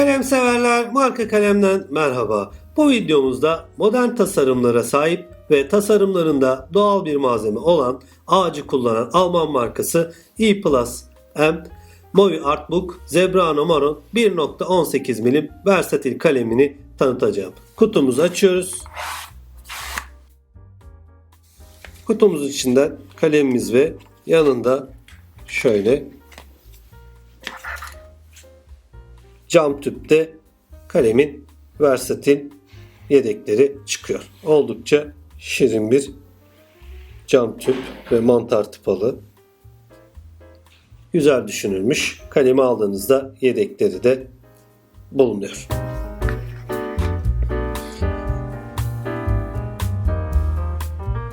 Kalem severler, marka kalemden merhaba. Bu videomuzda modern tasarımlara sahip ve tasarımlarında doğal bir malzeme olan ağacı kullanan Alman markası E Plus M Movi Artbook Zebrano Maron 1.18 milim versatil kalemini tanıtacağım. Kutumuzu açıyoruz. Kutumuz içinden kalemimiz ve yanında şöyle cam tüpte kalemin versatil yedekleri çıkıyor. Oldukça şirin bir cam tüp ve mantar tıpalı. Güzel düşünülmüş. Kalemi aldığınızda yedekleri de bulunuyor.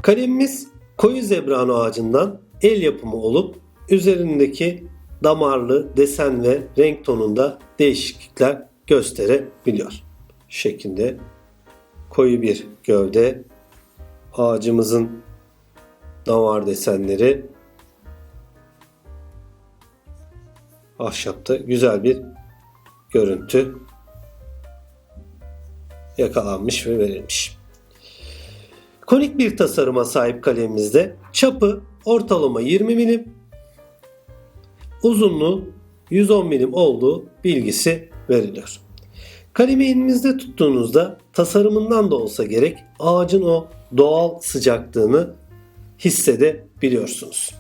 Kalemimiz koyu zebrano ağacından el yapımı olup üzerindeki damarlı desen ve renk tonunda değişiklikler gösterebiliyor. Şu şekilde koyu bir gövde, ağacımızın damar desenleri, ahşapta güzel bir görüntü yakalanmış ve verilmiş. Konik bir tasarıma sahip kalemimizde çapı ortalama 20 milim, uzunluğu 110 milim olduğu bilgisi veriliyor. Kalemi elinizde tuttuğunuzda tasarımından da olsa gerek ağacın o doğal sıcaklığını hissedebiliyorsunuz.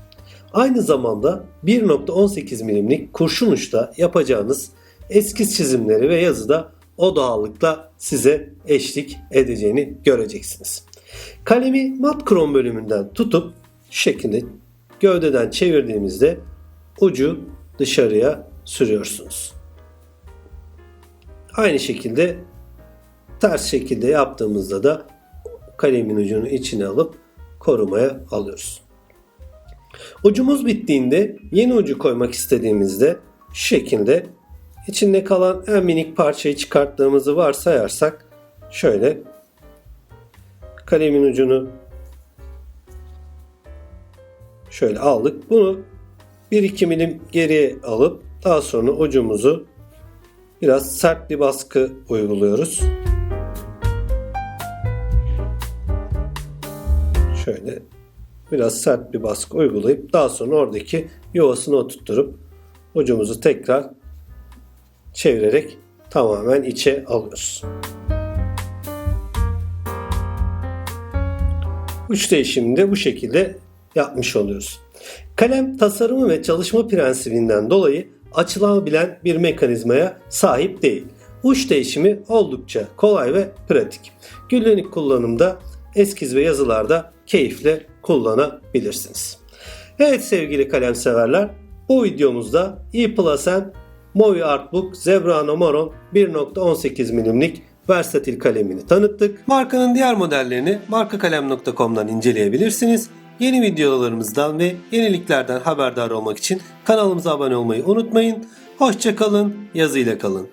Aynı zamanda 1.18 milimlik kurşun uçta yapacağınız eskiz çizimleri ve yazıda o doğallıkla size eşlik edeceğini göreceksiniz. Kalemi mat krom bölümünden tutup şu şekilde gövdeden çevirdiğimizde ucu dışarıya sürüyorsunuz. Aynı şekilde ters şekilde yaptığımızda da kalemin ucunu içine alıp korumaya alıyoruz. Ucumuz bittiğinde yeni ucu koymak istediğimizde şu şekilde içinde kalan en minik parçayı çıkarttığımızı varsayarsak şöyle kalemin ucunu şöyle aldık. Bunu 1-2 milim geriye alıp daha sonra ucumuzu biraz sert bir baskı uyguluyoruz. Şöyle biraz sert bir baskı uygulayıp daha sonra oradaki yuvasını oturtturup ucumuzu tekrar çevirerek tamamen içe alıyoruz. Uç değişimini de bu şekilde yapmış oluyoruz. Kalem tasarımı ve çalışma prensibinden dolayı açılabilen bir mekanizmaya sahip değil. Uç değişimi oldukça kolay ve pratik. Günlük kullanımda eskiz ve yazılarda keyifle kullanabilirsiniz. Evet sevgili kalem severler, bu videomuzda E Plus M Movi Artbook Zebrano Maron 1.18 milimlik versatil kalemini tanıttık. Markanın diğer modellerini markakalem.com'dan inceleyebilirsiniz. Yeni videolarımızdan ve yeniliklerden haberdar olmak için kanalımıza abone olmayı unutmayın. Hoşçakalın, yazıyla kalın.